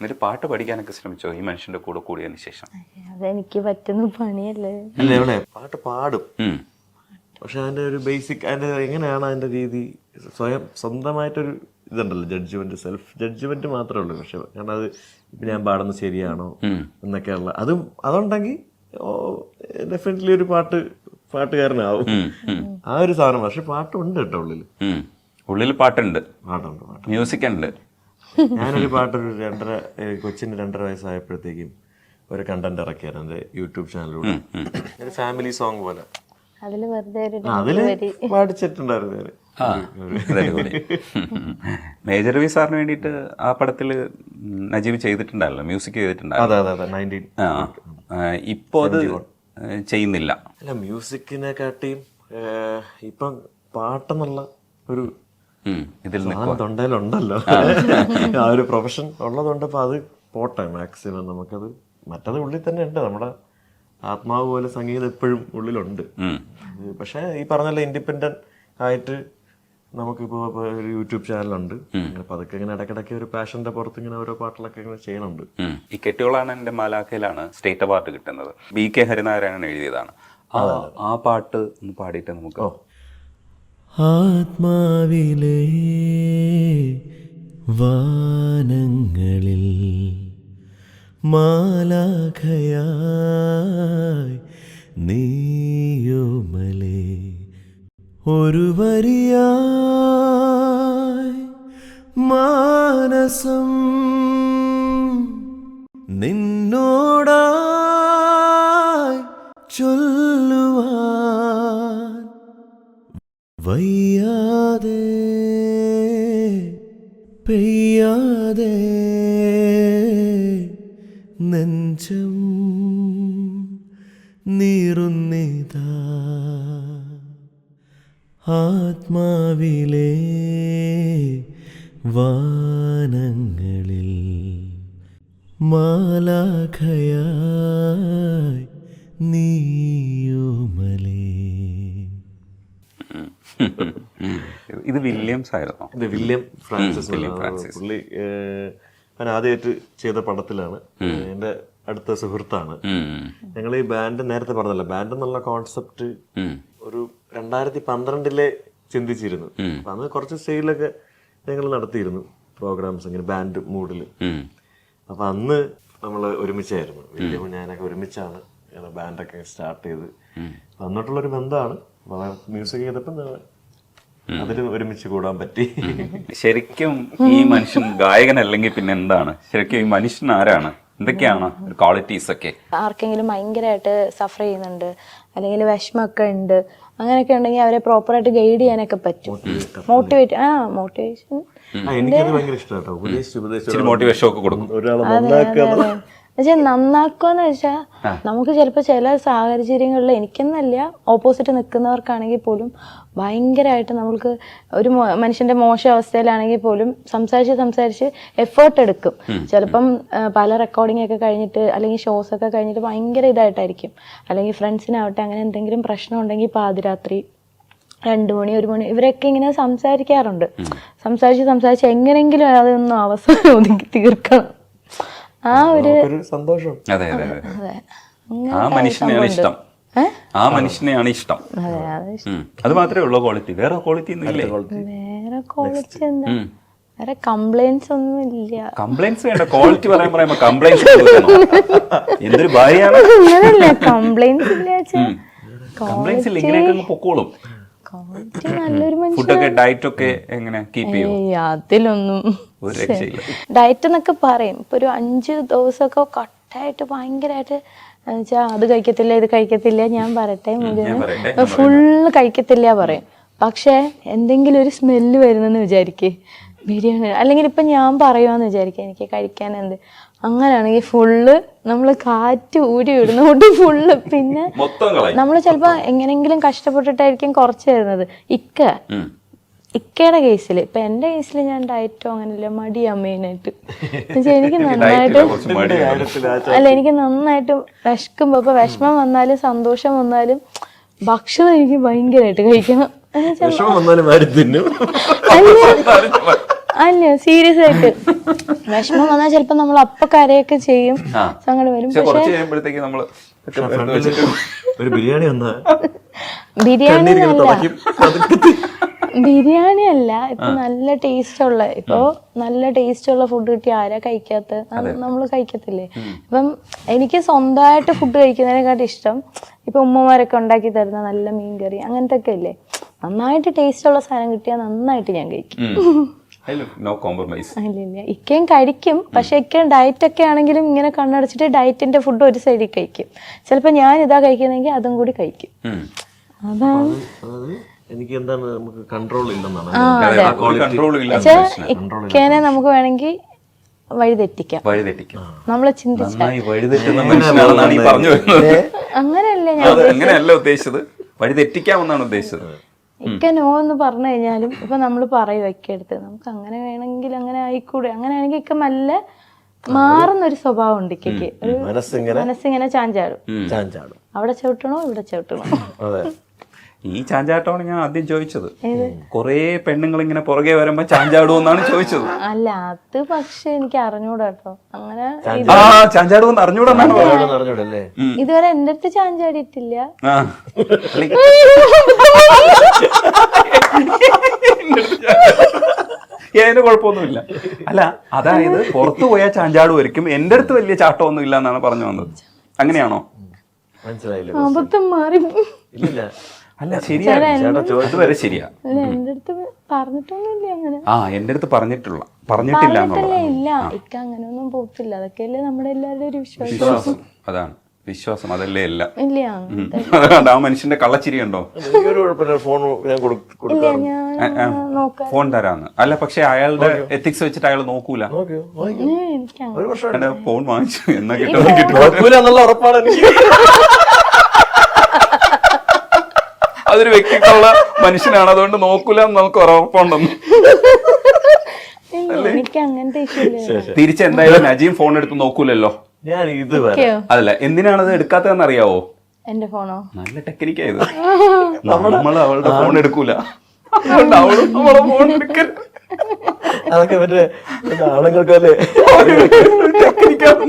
എന്നിട്ട് പാട്ട് പഠിക്കാനൊക്കെ ശ്രമിച്ചോ? ഈ മനുഷ്യന്റെ കൂടെ കൂടിയതിന് ശേഷം. അതെനിക്ക് പറ്റുന്ന പണിയല്ലേ? അല്ല എവിടെ പാട്ട് പാടും. പക്ഷെ അതിന്റെ ഒരു ബേസിക് അതിന്റെ എങ്ങനെയാണ് അതിന്റെ രീതി? സ്വയം സ്വന്തമായിട്ടൊരു ഇതുണ്ടല്ലോ ജഡ്ജ്മെന്റ് സെൽഫ് ജഡ്ജ്മെന്റ് മാത്രമേ ഉള്ളൂ. പക്ഷെ കാരണം അത് ഇപ്പൊ ഞാൻ പാടുന്നത് ശരിയാണോ എന്നൊക്കെയുള്ള അതും അതുണ്ടെങ്കിൽ ഡെഫിനറ്റ്ലി ഒരു പാട്ട് പാട്ടുകാരനാവും. ആ ഒരു സാധനം. പക്ഷെ പാട്ടുണ്ട് കേട്ടോ ഉള്ളിൽ. ഉള്ളിൽ പാട്ടുണ്ട്. പാട്ടുണ്ട് പാട്ട് മ്യൂസിക് ഉണ്ട്. ഞാനൊരു പാട്ടൊരു രണ്ടര കൊച്ചിന് രണ്ടര വയസ്സായപ്പോഴത്തേക്കും ഒരു കണ്ടന്റ് ഇറക്കിയായിരുന്നു എന്റെ യൂട്യൂബ് ചാനലിലൂടെ. ഒരു ഫാമിലി സോങ് പോലെ. അതിൽ പാടിച്ചിട്ടുണ്ടായിരുന്നു. മേജർ വി സാറിന് വേണ്ടിയിട്ട് ആ പടത്തിൽ നജീബ് ചെയ്തിട്ടുണ്ടല്ലോ മ്യൂസിക് ചെയ്തിട്ടുണ്ടായിരുന്നു. അതെ അതെ അതെ നയന്റീൻ ആ ആ, ഇപ്പോ അത് ചെയ്യുന്നില്ല. അല്ല മ്യൂസിക്കിനെ കാട്ടിയും ഏഹ്, ഇപ്പം പാട്ടെന്നുള്ള ഒരു. ഇതിൽ തൊണ്ടയിലുണ്ടല്ലോ. ആ. ഒരു പ്രൊഫഷൻ ഉള്ളതുകൊണ്ട് അപ്പൊ അത് പോട്ടെ മാക്സിമം നമുക്കത് മറ്റത് ഉള്ളിൽ തന്നെ ഉണ്ട്. നമ്മുടെ ആത്മാവ് പോലെ സംഗീതം എപ്പോഴും ഉള്ളിലുണ്ട്. പക്ഷെ ഈ പറഞ്ഞല്ല ഇൻഡിപെൻഡന്റ് ആയിട്ട് നമുക്കിപ്പോ ഒരു യൂട്യൂബ് ചാനലുണ്ട്. അപ്പൊ അതൊക്കെ ഇങ്ങനെ ഇടയ്ക്കിടയ്ക്ക് ഒരു പാഷന്റെ പുറത്ത് ഇങ്ങനെ ഓരോ പാട്ടുകളൊക്കെ ഇങ്ങനെ ചെയ്യണുണ്ട് ഈ കെട്ടിയോളാണ് എന്റെ മാലാഖയിലാണ് സ്റ്റേറ്റ് അവാർഡ് കിട്ടുന്നത്. ബി കെ ഹരിനാരായണൻ എഴുതിയതാണ്. ആ ആ പാട്ട് ഒന്ന് പാടിയിട്ട് നമുക്ക് ആത്മാവിലെ വാനങ്ങളിൽ മാലാഖയായി നീയോമലേ. ഒരു വരിയായി മാനസം നിന്നോടായി പെയ്യാതെ നെഞ്ചം നീറുന്നിതാ. ആത്മാവിലെ വാനങ്ങളിൽ മാലാഖയായി നീയോമലേ. ഇത് വില്യംസ് ആയിരുന്നു ഇത് വില്യം ഫ്രാൻസിസ് വില്യം ഫ്രാൻസിസ്. പുള്ളി ഞാൻ ആദ്യമായിട്ട് ചെയ്ത പടത്തിലാണ്. എന്റെ അടുത്ത സുഹൃത്താണ്. ഞങ്ങൾ ഈ ബാൻഡ് നേരത്തെ പറഞ്ഞല്ലോ ബാൻഡ് എന്നുള്ള കോൺസെപ്റ്റ് ഒരു രണ്ടായിരത്തി പന്ത്രണ്ടിലെ ചിന്തിച്ചിരുന്നു. അന്ന് കുറച്ച് സ്റ്റേജിലൊക്കെ ഞങ്ങൾ നടത്തിയിരുന്നു പ്രോഗ്രാംസ് ഇങ്ങനെ ബാൻഡ് മൂഡിൽ ഉം. അപ്പൊ അന്ന് നമ്മൾ ഒരുമിച്ചായിരുന്നു. വില്യമും ഞാനൊക്കെ ഒരുമിച്ചാണ് ബാൻഡൊക്കെ സ്റ്റാർട്ട് ചെയ്ത്. അന്നിട്ടുള്ളൊരു ഒരു ബന്ധമാണ്. മ്യൂസിക് ചെയ്തപ്പോൾ അതിൽ ഒരുമിച്ച് കൂടാൻ പറ്റി. ശരിക്കും ഈ മനുഷ്യൻ ഗായകൻ ഗായകനല്ലെങ്കിൽ പിന്നെ എന്താണ്? ശരിക്കും ഈ മനുഷ്യൻ ആരാണ്? എന്തൊക്കെയാണ് ക്വാളിറ്റീസ് ഒക്കെ? ആർക്കെങ്കിലും ഭയങ്കരമായിട്ട് സഫർ ചെയ്യുന്നുണ്ട് അല്ലെങ്കിൽ വിഷമമൊക്കെ ഉണ്ട് അങ്ങനെയൊക്കെ ഉണ്ടെങ്കിൽ അവരെ പ്രോപ്പറായിട്ട് ഗൈഡ് ചെയ്യാനൊക്കെ പറ്റും. മോട്ടിവേറ്റ് ആ മോട്ടിവേഷൻ എനിക്ക് എനിക്കത് ഭയങ്കര ഇഷ്ടമാട്ടോ ഉപദേശിച്ച് ഉപദേശിച്ച് ഇച്ചിരി മോട്ടിവേഷൻ ഒക്കെ കൊടുക്കും. ഒരാളെ എന്നുവെച്ചാൽ നന്നാക്കുമെന്ന് വെച്ചാൽ നമുക്ക് ചിലപ്പോൾ ചില സാഹചര്യങ്ങളിൽ എനിക്കെന്നല്ല ഓപ്പോസിറ്റ് നിൽക്കുന്നവർക്കാണെങ്കിൽ പോലും ഭയങ്കരമായിട്ട് നമ്മൾക്ക് ഒരു മനുഷ്യന്റെ മോശം അവസ്ഥയിലാണെങ്കിൽ പോലും സംസാരിച്ച് സംസാരിച്ച് എഫേർട്ട് എടുക്കും. ചിലപ്പം പല റെക്കോർഡിംഗ് ഒക്കെ കഴിഞ്ഞിട്ട് അല്ലെങ്കിൽ ഷോസ് ഒക്കെ കഴിഞ്ഞിട്ട് ഭയങ്കര ഇതായിട്ടായിരിക്കും. അല്ലെങ്കിൽ ഫ്രണ്ട്സിനാവട്ടെ അങ്ങനെ എന്തെങ്കിലും പ്രശ്നം ഉണ്ടെങ്കിൽ പാതിരാത്രി രണ്ടു മണി ഒരു മണി ഇവരൊക്കെ ഇങ്ങനെ സംസാരിക്കാറുണ്ട്. സംസാരിച്ച് സംസാരിച്ച് എങ്ങനെയെങ്കിലും അതൊന്നും അവസാനം ഒതുക്കി തീർക്കണം. ആ ഒരു സന്തോഷം. അതെ അതെ അതെ. ആ മനുഷ്യനെയാണ് ഇഷ്ടം. ആ മനുഷ്യനെയാണ് ഇഷ്ടം. അതെ അത് അത് മാത്രമേ ഉള്ളൂ ക്വാളിറ്റി. വേറെ ക്വാളിറ്റി ഒന്നും ഇല്ലേ? വേറെ ക്വാളിറ്റി. എന്താ? വേറെ കംപ്ലൈൻസ് ഒന്നും ഇല്ല. കംപ്ലൈൻസ് വേണ്ട. ക്വാളിറ്റി പറയാൻ പറയുമ്പോ കംപ്ലൈൻസ് എന്തൊരു ഭാര്യയാണ്? അങ്ങനല്ല കംപ്ലൈൻസ് ഇല്ല കംപ്ലൈൻസ് ഇല്ല ഇങ്ങനെയൊക്കെ പൊക്കോളും. ക്വാളിറ്റി നല്ലൊരു മനുഷ്യൻ ഫുഡൊക്കെ ഡയറ്റ് ഒക്കെ എങ്ങനെ കീപ്പ് ചെയ്യും അതിലൊന്നും ഡയറ്റ് എന്നൊക്കെ പറയും. ഇപ്പൊ ഒരു അഞ്ച് ദിവസമൊക്കെ കട്ടായിട്ട് ഭയങ്കരമായിട്ട് വെച്ചാ അത് കഴിക്കത്തില്ല ഇത് കഴിക്കത്തില്ല ഞാൻ പറയട്ടെ ഫുള്ള് കഴിക്കത്തില്ല പറയും. പക്ഷെ എന്തെങ്കിലും ഒരു സ്മെല്ല് വരുന്നെന്ന് വിചാരിക്കേ. ബിരിയാണി അല്ലെങ്കിൽ ഇപ്പൊ ഞാൻ പറയുവാന്ന് വിചാരിക്കാം എനിക്ക് കഴിക്കാൻ എന്ത്. അങ്ങനെയാണെങ്കിൽ ഫുള്ള് നമ്മൾ കാറ്റ് ഊരി വിടുന്നോണ്ട് ഫുള്ള് പിന്നെ നമ്മൾ ചിലപ്പോ എങ്ങനെങ്കിലും കഷ്ടപ്പെട്ടിട്ടായിരിക്കും കുറച്ച് തരുന്നത്. ഇക്ക. ഇക്കയുടെ കേസിൽ ഇപ്പൊ എന്റെ കേസിൽ ഞാൻ ഡയറ്റോ അങ്ങനെയല്ല മടിയാ മെയിനായിട്ട്. എനിക്ക് നന്നായിട്ട് മടിയാണ്. അല്ല എനിക്ക് നന്നായിട്ട് വിഷക്കുമ്പോ ഇപ്പൊ വിഷമം വന്നാലും സന്തോഷം വന്നാലും ഭക്ഷണം എനിക്ക് ഭയങ്കരമായിട്ട് കഴിക്കണം. അല്ല. സീരിയസ് ആയിട്ട്. വിഷമം വന്നാൽ ചിലപ്പോ നമ്മൾ അപ്പൊ കരയൊക്കെ ചെയ്യും അങ്ങനെ സങ്കടം വരും. ബിരിയാണി വന്നാ ബിരിയാണി ബിരിയാണി അല്ല ഇപ്പൊ നല്ല ടേസ്റ്റ് ഉള്ള ഇപ്പൊ നല്ല ടേസ്റ്റ് ഉള്ള ഫുഡ് കിട്ടി ആരാ കഴിക്കാത്ത? നമ്മൾ കഴിക്കത്തില്ലേ? ഇപ്പം എനിക്ക് സ്വന്തമായിട്ട് ഫുഡ് കഴിക്കുന്നതിനെക്കാട്ടും ഇഷ്ടം ഇപ്പൊ ഉമ്മമാരൊക്കെ ഉണ്ടാക്കി തരുന്ന നല്ല മീൻകറി അങ്ങനത്തെ ഒക്കെ അല്ലേ നന്നായിട്ട് ടേസ്റ്റ് ഉള്ള സാധനം കിട്ടിയാൽ നന്നായിട്ട് ഞാൻ കഴിക്കും. നോ കോംപ്രമൈസ് ഇല്ല ഇക്കയും കഴിക്കും. പക്ഷെ ഇക്ക ഡയറ്റ് ഒക്കെ ആണെങ്കിലും ഇങ്ങനെ കണ്ണടച്ചിട്ട് ഡയറ്റിന്റെ ഫുഡ് ഒരു സൈഡിൽ കഴിക്കും. ചിലപ്പോൾ ഞാൻ ഇതാ കഴിക്കുന്നെങ്കിൽ അതും കൂടി കഴിക്കും. അതാണ്. എനിക്ക് എന്താണ് നമുക്ക് കൺട്രോൾ ഇല്ലെന്നാണ്? ഇക്കേനെ നമുക്ക് വേണമെങ്കിൽ വഴി തെറ്റിക്കാം വഴിതെറ്റിക്കും അങ്ങനെയല്ല ഞാൻ അങ്ങനെയല്ല ഉദ്ദേശിച്ചത്. ഉദ്ദേശിച്ചത്. ഇക്ക നോ എന്ന് പറഞ്ഞു കഴിഞ്ഞാലും ഇപ്പൊ നമ്മൾ പറയും ഇക്കെടുത്ത് നമുക്ക് അങ്ങനെ വേണമെങ്കിൽ അങ്ങനെ ആയിക്കൂടെ? അങ്ങനെയാണെങ്കിൽ ഇക്ക നല്ല മാറുന്ന ഒരു സ്വഭാവം ഉണ്ട് ഇക്കയ്ക്ക് മനസ്സിങ്ങനെ ചാഞ്ചാടും. ചാഞ്ചാടും. അവിടെ ചവിട്ടണോ ഇവിടെ ചവിട്ടണോ? അതെ. ഈ ചാഞ്ചാട്ടമാണ് ഞാൻ ആദ്യം ചോദിച്ചത്. കൊറേ പെണ്ണുങ്ങൾ ഇങ്ങനെ പുറകെ വരുമ്പോ ചാഞ്ചാടുമെന്നാണ് ചോദിച്ചത്. അല്ല അത് പക്ഷെ എനിക്ക് അറിഞ്ഞൂടാട്ടോ അങ്ങനെ പറഞ്ഞത് അറിഞ്ഞൂടല്ലേ? ഇതുവരെ എന്റെ അടുത്ത് ചാഞ്ചാടിയിട്ടില്ല. ഏതിന് കുഴപ്പമൊന്നുമില്ല. അല്ല അതായത് പുറത്തു പോയാൽ ചാഞ്ചാടുമായിരിക്കും എന്റെ അടുത്ത് വലിയ ചാട്ടമൊന്നും ഇല്ല എന്നാണ് പറഞ്ഞു വന്നത്. അങ്ങനെയാണോ? മനസ്സിലായില്ല മാറി ഇല്ല അല്ല ശരിയാണ്. ചേട്ടാ ചോദിച്ചത് വരെ ശരിയാ. അല്ല എന്റെ അടുത്ത് പറഞ്ഞിട്ടൊന്നുമില്ല അങ്ങനെ. ആ എന്റെ അടുത്ത് പറഞ്ഞിട്ടുള്ള പറഞ്ഞിട്ടില്ല പറഞ്ഞിട്ടല്ലേ എന്നുള്ളത് ഇല്ല. ഇക്ക അങ്ങനെയൊന്നും പോകത്തില്ല അതൊക്കെയല്ലേ നമ്മുടെ എല്ലാവരുടെ ഒരു വിശ്വാസം. വിശ്വാസം. അതാണ്. വിശ്വാസം അതല്ലേ എല്ലാം. ഇല്ല ഉം. അതുകൊണ്ട് ആ മനുഷ്യന്റെ കള്ളച്ചിരി ഉണ്ടോ? എനിക്കൊരു കുഴപ്പമില്ല. ഫോൺ ഞാൻ കൊടു- കൊടുക്കാം ഞാൻ നോക്കാം ഫോൺ തരാന്ന്. അല്ല പക്ഷെ അയാളുടെ എത്തിക്സ് വെച്ചിട്ട് അയാൾ നോക്കൂല. നോക്കിയോ വാങ്ങിക്കോ. ഏ, എനിക്ക് അങ്ങനെ ഒരു വർഷം ഫോൺ വാങ്ങിച്ചു. എന്നാ കിട്ടും? കിട്ടും എന്നുള്ള ഉറപ്പാണ് എനിക്ക്. അതൊരു വ്യക്തിക്കുള്ള മനുഷ്യനാണ്. അതുകൊണ്ട് നോക്കൂല എന്ന് നമുക്ക് ഉറപ്പുണ്ടെന്ന്. എനിക്ക് അങ്ങനത്തെ തിരിച്ചെന്തായാലും നജീം ഫോൺ എടുത്ത് നോക്കൂലല്ലോ. ഞാൻ ഇതുവരെ ഒക്കെയോ അതല്ല എന്തിനാണത് എടുക്കാത്തതെന്ന് അറിയാവോ? എന്റെ ഫോണോ? നല്ല ടെക്നിക്കായത്. നമ്മൾ അവളുടെ ഫോൺ എടുക്കൂല. അതുകൊണ്ട് അവളും അവളെ ഫോൺ എടുക്കരുത്. അതൊക്കെ മറ്റേ ആണുങ്ങൾക്കല്ലേ? ടെക്നിക്കാണ്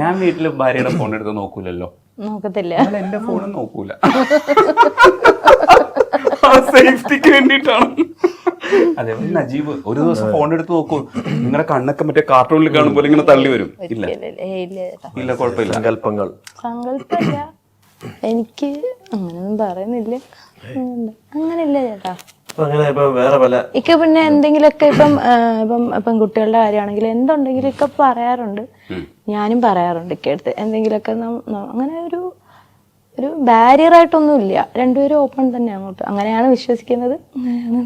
ഞാൻ വീട്ടിൽ ഭാര്യയുടെ ഫോൺ എടുത്ത് നോക്കൂലല്ലോ. നോക്കത്തില്ല. എന്റെ ഫോണും നോക്കൂല. സേഫ്റ്റിക്ക് വേണ്ടിയിട്ടാണ്. അതേപോലെ നജീബ് ഒരു ദിവസം ഫോൺ എടുത്ത് നോക്കൂ. നിങ്ങളുടെ കണ്ണൊക്കെ മറ്റേ കാർട്ടൂണിൽ കാണുമ്പോൾ ഇങ്ങനെ തള്ളി വരും. ഇല്ല. ഇല്ല, ഇല്ല, ഏയ് ഇല്ല കുഴപ്പമില്ല. സങ്കല്പങ്ങൾ. സങ്കല്പമില്ല എനിക്ക് അങ്ങനെയൊന്നും പറയുന്നില്ല. അങ്ങനെയില്ല ചേട്ടാ. അപ്പൊ അങ്ങനെ ഇപ്പൊ വേറെ പല ഇക്ക പിന്നെ എന്തെങ്കിലുമൊക്കെ ഇപ്പം ഇപ്പം പെൺകുട്ടികളുടെ കാര്യമാണെങ്കിൽ എന്തുണ്ടെങ്കിലും ഇക്ക പറയാറുണ്ട്. ഞാനും പറയാറുണ്ട് ഇക്ക അടുത്ത്. എന്തെങ്കിലുമൊക്കെ അങ്ങനെ ഒരു ഒരു ബാരിയർ ആയിട്ടൊന്നും ഇല്ല രണ്ടുപേരും ഓപ്പൺ തന്നെ അങ്ങോട്ട്. അങ്ങനെയാണ് വിശ്വസിക്കുന്നത്. അങ്ങനെയാണ്.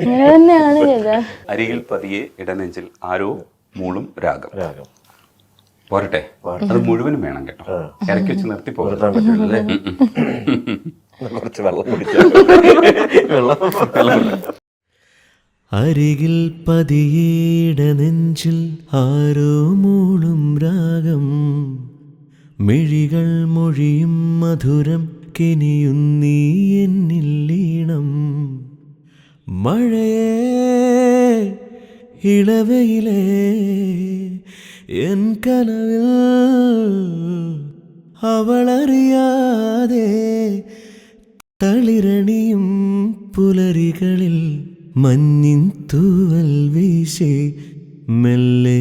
അങ്ങനെ തന്നെയാണ് അരികിൽ പതിയെ ഇടനെഞ്ചിൽ ആരോ മൂളും രാഗം. രാഗം. പോരട്ടെ? അത് മുഴുവനും വേണം കേട്ടോ. ഇറക്കി വെച്ച് നിർത്തി പോകാൻ പറ്റില്ലല്ലേ? കുറച്ച് വെള്ളം കുടിക്കാം വെള്ളം അരികിൽ പതിയേട നെഞ്ചിൽ ആരോ മൂളും രാഗം. മിഴികൾ മൊഴിയും മധുരം കിനിയുന്നീ എന്നിൽ ലീണം മഴയേ ഇളവയിലേ എൻ കനവിൽ അവളറിയാതെ തളിരണിയും പുലരികളിൽ മഞ്ഞിൻ തൂവൽ വീശി മെല്ലെ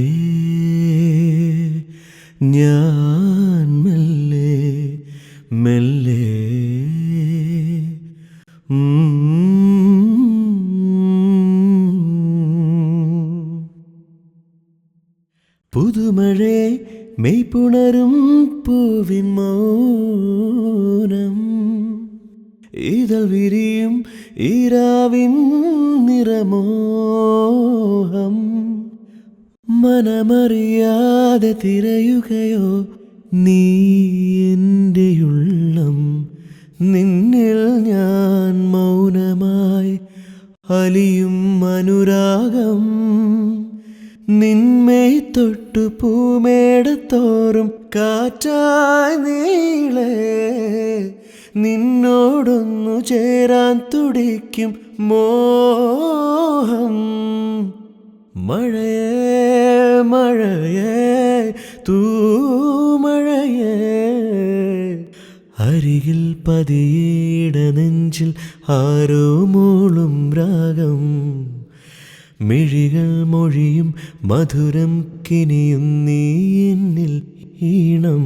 ഞാൻ മെല്ലെ മെല്ലെ പുതുമഴേ മെയ്പുണരും ഇതൾ വിരിയും ഈരാവിൻ നിറമോഹം. മനമറിയാതെ തിരയുകയോ നീ എന്റെ ഉള്ളം. നിന്നിൽ ഞാൻ മൗനമായി അലിയും അനുരാഗം. നിന്മേ തൊട്ടു പൂമേടത്തോറും കാറ്റായി നീളെ. നിന്നോടൊന്നു ചേരാൻ തുടിക്കും മോഹം. മഴയേ മഴയേ തൂമഴയേ. അരികിൽ പതിയിട നെഞ്ചിൽ ആരോ മൂളും രാഗം. മിഴികൾ മൊഴിയും മധുരം കിനിയും നീ എന്നിൽ ഈണം.